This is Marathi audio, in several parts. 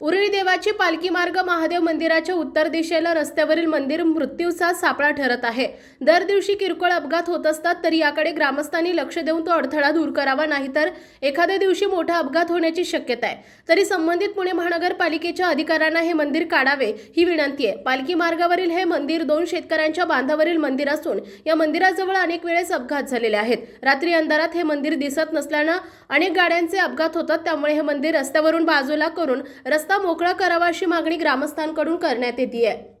उरळी देवाची पालखी मार्ग महादेव मंदिराच्या उत्तर दिशेला रस्त्यावरील मंदिर मृत्यूचा सापळा ठरत आहे. दर दिवशी किरकोळ अपघात होत असतात तरी याकडे ग्रामस्थांनी लक्ष देऊन तो अडथळा दूर करावा नाहीतर एखाद्या दिवशी मोठा अपघात होण्याची शक्यता आहे. तरी संबंधित पुणे महानगरपालिकेच्या अधिकाऱ्यांना हे मंदिर काढावे ही विनंती आहे. पालखी मार्गावरील हे मंदिर दोन शेतकऱ्यांच्या बांधावरील मंदिर असून या मंदिराजवळ अनेक वेळेस अपघात झालेले आहेत. रात्री अंधारात हे मंदिर दिसत नसल्यानं अनेक गाड्यांचे अपघात होतात त्यामुळे हे मंदिर रस्त्यावरून बाजूला करून रस्ते मोकळा करावा अशी मागणी ग्रामस्थांकडून करण्यात येते आहे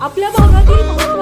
आपल्या भागातील